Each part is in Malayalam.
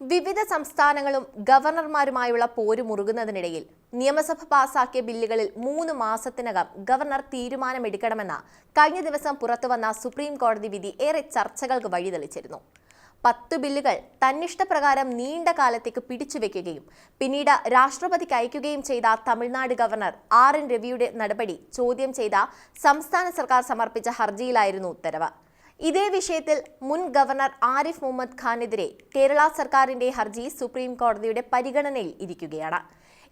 വിവിധ സംസ്ഥാനങ്ങളും ഗവർണർമാരുമായുള്ള പോര് മുറുകുന്നതിനിടയിൽ നിയമസഭ പാസാക്കിയ ബില്ലുകളിൽ മൂന്ന് മാസത്തിനകം ഗവർണർ തീരുമാനമെടുക്കണമെന്ന കഴിഞ്ഞ ദിവസം പുറത്തുവന്ന സുപ്രീം കോടതി വിധി ഏറെ ചർച്ചകൾക്ക് വഴിതെളിച്ചിരുന്നു. പത്ത് ബില്ലുകൾ തന്നിഷ്ടപ്രകാരം നീണ്ട കാലത്തേക്ക് പിടിച്ചുവെക്കുകയും പിന്നീട് രാഷ്ട്രപതിക്ക് അയക്കുകയും ചെയ്ത തമിഴ്നാട് ഗവർണർ ആർ എൻ രവിയുടെ നടപടി ചോദ്യം ചെയ്ത സംസ്ഥാന സർക്കാർ സമർപ്പിച്ച ഹർജിയിലായിരുന്നു ഉത്തരവ്. ഇതേ വിഷയത്തിൽ മുൻ ഗവർണർ ആരിഫ് മുഹമ്മദ് ഖാനെതിരെ കേരള സർക്കാരിന്റെ ഹർജി സുപ്രീം കോടതിയുടെ പരിഗണനയിൽ ഇരിക്കുകയാണ്.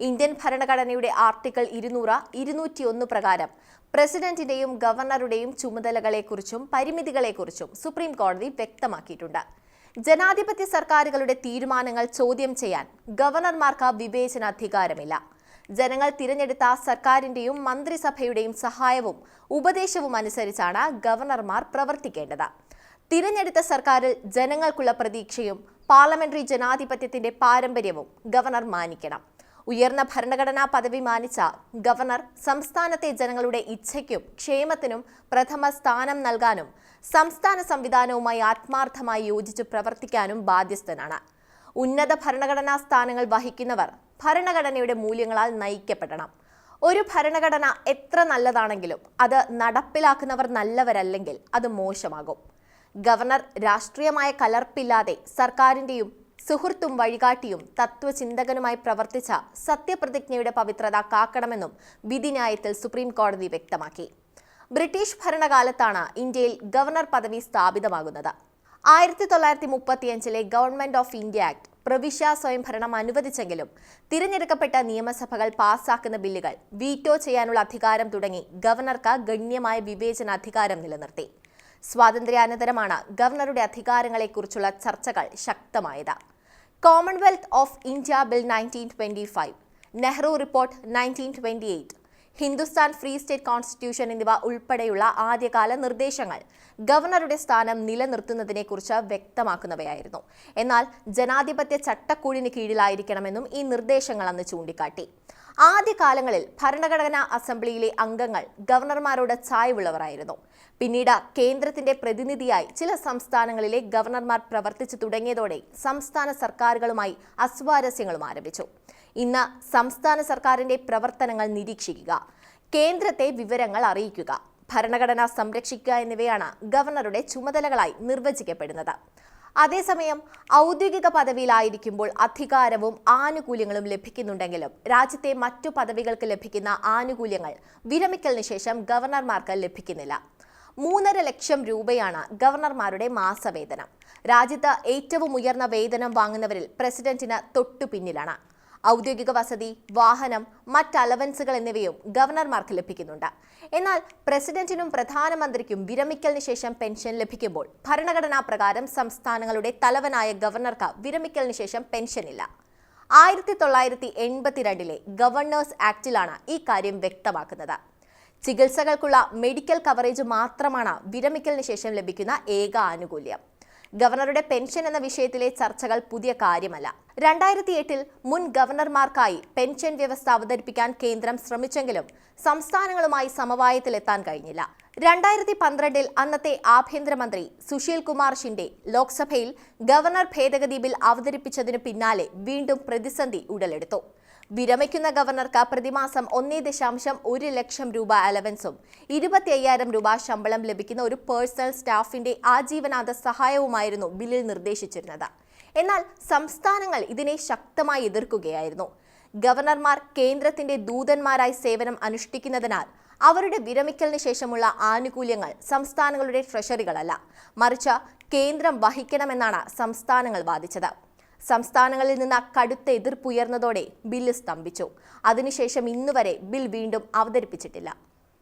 ഇന്ത്യൻ ഭരണഘടനയുടെ ആർട്ടിക്കിൾ ഇരുന്നൂറ് ഇരുന്നൂറ്റിയൊന്ന് പ്രകാരം പ്രസിഡന്റിന്റെയും ഗവർണറുടെയും ചുമതലകളെക്കുറിച്ചും പരിമിതികളെക്കുറിച്ചും സുപ്രീം കോടതി വ്യക്തമാക്കിയിട്ടുണ്ട്. ജനാധിപത്യ സർക്കാരുകളുടെ തീരുമാനങ്ങൾ ചോദ്യം ചെയ്യാൻ ഗവർണർമാർക്ക് വിവേചനാധികാരമില്ല. ജനങ്ങൾ തിരഞ്ഞെടുത്ത സർക്കാരിന്റെയും മന്ത്രിസഭയുടെയും സഹായവും ഉപദേശവും അനുസരിച്ചാണ് ഗവർണർമാർ പ്രവർത്തിക്കേണ്ടത്. തിരഞ്ഞെടുത്ത സർക്കാരിൽ ജനങ്ങൾക്കുള്ള പ്രതീക്ഷയും പാർലമെന്ററി ജനാധിപത്യത്തിന്റെ പാരമ്പര്യവും ഗവർണർ മാനിക്കണം. ഉയർന്ന ഭരണഘടനാ പദവി മാനിച്ച ഗവർണർ സംസ്ഥാനത്തെ ജനങ്ങളുടെ ഇച്ഛയ്ക്കും ക്ഷേമത്തിനും പ്രഥമ സ്ഥാനം നൽകാനും സംസ്ഥാന സംവിധാനവുമായി ആത്മാർത്ഥമായി യോജിച്ച് പ്രവർത്തിക്കാനും ബാധ്യസ്ഥനാണ്. ഉന്നത ഭരണഘടനാ സ്ഥാനങ്ങൾ വഹിക്കുന്നവർ ഭരണഘടനയുടെ മൂല്യങ്ങളാൽ നയിക്കപ്പെടണം. ഒരു ഭരണഘടന എത്ര നല്ലതാണെങ്കിലും അത് നടപ്പിലാക്കുന്നവർ നല്ലവരല്ലെങ്കിൽ അത് മോശമാകും. ഗവർണർ രാഷ്ട്രീയമായ കലർപ്പില്ലാതെ സർക്കാരിന്റെയും സുഹൃത്തും വഴികാട്ടിയും തത്വചിന്തകനുമായി പ്രവർത്തിച്ച സത്യപ്രതിജ്ഞയുടെ പവിത്രത കാക്കണമെന്നും വിധിന്യായത്തിൽ സുപ്രീം കോടതി വ്യക്തമാക്കി. ബ്രിട്ടീഷ് ഭരണകാലത്താണ് ഇന്ത്യയിൽ ഗവർണർ പദവി സ്ഥാപിതമാകുന്നത്. ആയിരത്തി തൊള്ളായിരത്തി മുപ്പത്തിയഞ്ചിലെ ഗവൺമെന്റ് ഓഫ് ഇന്ത്യ ആക്ട് പ്രവിശ്യ സ്വയംഭരണം അനുവദിച്ചെങ്കിലും തിരഞ്ഞെടുക്കപ്പെട്ട നിയമസഭകൾ പാസാക്കുന്ന ബില്ലുകൾ വീറ്റോ ചെയ്യാനുള്ള അധികാരം തുടങ്ങി ഗവർണർക്ക് ഗണ്യമായ വിവേചനാധികാരം നിലനിർത്തി. സ്വാതന്ത്ര്യാനന്തരമാണ് ഗവർണറുടെ അധികാരങ്ങളെക്കുറിച്ചുള്ള ചർച്ചകൾ ശക്തമായത്. Commonwealth of India bill nineteen twenty five Nehru report nineteen twenty eight Hindustan free state constitution എന്നിവ ഉൾപ്പെടെയുള്ള ആദ്യകാല നിർദ്ദേശങ്ങൾ ഗവർണറുടെ സ്ഥാനം നിലനിർത്തുന്നതിനെക്കുറിച്ച് വ്യക്തമാക്കുന്നവയായിരുന്നു. എന്നാൽ ജനാധിപത്യ ചട്ടക്കൂടിന് കീഴിലായിരിക്കണമെന്നും ഈ നിർദ്ദേശങ്ങൾ അന്ന് ചൂണ്ടിക്കാട്ടി. ആദ്യകാലങ്ങളിൽ ഭരണഘടനാ അസംബ്ലിയിലെ അംഗങ്ങൾ ഗവർണർമാരോട് ചായവുള്ളവരായിരുന്നു. പിന്നീട് കേന്ദ്രത്തിന്റെ പ്രതിനിധിയായി ചില സംസ്ഥാനങ്ങളിലെ ഗവർണർമാർ പ്രവർത്തിച്ചു തുടങ്ങിയതോടെ സംസ്ഥാന സർക്കാരുകളുമായി അസ്വാരസ്യങ്ങളും ആരംഭിച്ചു. ഇന്ന് സംസ്ഥാന സർക്കാരിന്റെ പ്രവർത്തനങ്ങൾ നിരീക്ഷിക്കുക കേന്ദ്രത്തെ വിവരങ്ങൾ അറിയിക്കുക ഭരണഘടന സംരക്ഷിക്കുക എന്നിവയാണ് ഗവർണറുടെ ചുമതലകളായി നിർവചിക്കപ്പെടുന്നത്. അതേസമയം ഔദ്യോഗിക പദവിയിലായിരിക്കുമ്പോൾ അധികാരവും ആനുകൂല്യങ്ങളും ലഭിക്കുന്നുണ്ടെങ്കിലും രാജ്യത്തെ മറ്റു പദവികൾക്ക് ലഭിക്കുന്ന ആനുകൂല്യങ്ങൾ വിരമിക്കലിന് ശേഷം ഗവർണർമാർക്ക് ലഭിക്കുന്നില്ല. മൂന്നര ലക്ഷം രൂപയാണ് ഗവർണർമാരുടെ മാസവേതനം. രാജ്യത്ത് ഏറ്റവും ഉയർന്ന വേതനം വാങ്ങുന്നവരിൽ പ്രസിഡന്റിന് തൊട്ടു പിന്നിലാണ് ഔദ്യോഗിക വസതി വാഹനം മറ്റ് അലവൻസുകൾ എന്നിവയും ഗവർണർമാർക്ക് ലഭിക്കുന്നുണ്ട്. എന്നാൽ പ്രസിഡന്റിനും പ്രധാനമന്ത്രിക്കും വിരമിക്കലിന് ശേഷം പെൻഷൻ ലഭിക്കുമ്പോൾ ഭരണഘടനാ പ്രകാരം സംസ്ഥാനങ്ങളുടെ തലവനായ ഗവർണർക്ക് വിരമിക്കലിന് ശേഷം പെൻഷനില്ല. ആയിരത്തി തൊള്ളായിരത്തി എൺപത്തിരണ്ടിലെ ഗവർണേഴ്സ് ആക്ടിലാണ് ഈ കാര്യം വ്യക്തമാക്കുന്നത്. ചികിത്സകൾക്കുള്ള മെഡിക്കൽ കവറേജ് മാത്രമാണ് വിരമിക്കലിന് ശേഷം ലഭിക്കുന്ന ഏക ആനുകൂല്യം. ഗവർണറുടെ പെൻഷൻ എന്ന വിഷയത്തിലെ ചർച്ചകൾ പുതിയ കാര്യമല്ല. രണ്ടായിരത്തി എട്ടിൽ മുൻ ഗവർണർമാർക്കായി പെൻഷൻ വ്യവസ്ഥ അവതരിപ്പിക്കാൻ കേന്ദ്രം ശ്രമിച്ചെങ്കിലും സംസ്ഥാനങ്ങളുമായി സമവായത്തിലെത്താൻ കഴിഞ്ഞില്ല. രണ്ടായിരത്തി പന്ത്രണ്ടിൽ അന്നത്തെ ആഭ്യന്തരമന്ത്രി സുശീൽ കുമാർ ഷിൻഡെ ലോക്സഭയിൽ ഗവർണർ ഭേദഗതി ബിൽ അവതരിപ്പിച്ചതിനു പിന്നാലെ വീണ്ടും പ്രതിസന്ധി ഉടലെടുത്തു. വിരമിക്കുന്ന ഗവർണർക്ക് പ്രതിമാസം ഒന്നേ ദശാംശം ഒരു ലക്ഷം രൂപ അലവൻസും ഇരുപത്തി അയ്യായിരം രൂപ ശമ്പളം ലഭിക്കുന്ന ഒരു പേഴ്സണൽ സ്റ്റാഫിന്റെ ആജീവനാന്ത സഹായവുമായിരുന്നു ബില്ലിൽ നിർദ്ദേശിച്ചിരുന്നത്. എന്നാൽ സംസ്ഥാനങ്ങൾ ഇതിനെ ശക്തമായി എതിർക്കുകയായിരുന്നു. ഗവർണർമാർ കേന്ദ്രത്തിന്റെ ദൂതന്മാരായി സേവനം അനുഷ്ഠിക്കുന്നതിനാൽ അവരുടെ വിരമിക്കലിന് ശേഷമുള്ള ആനുകൂല്യങ്ങൾ സംസ്ഥാനങ്ങളുടെ ട്രഷറികളല്ല. മറിച്ച് കേന്ദ്രം വഹിക്കണമെന്നാണ് സംസ്ഥാനങ്ങൾ വാദിച്ചത്. സംസ്ഥാനങ്ങളിൽ നിന്ന് കടുത്ത എതിർപ്പുയർന്നതോടെ ബില്ല് സ്തംഭിച്ചു. അതിനുശേഷം ഇന്നുവരെ ബിൽ വീണ്ടും അവതരിപ്പിച്ചിട്ടില്ല.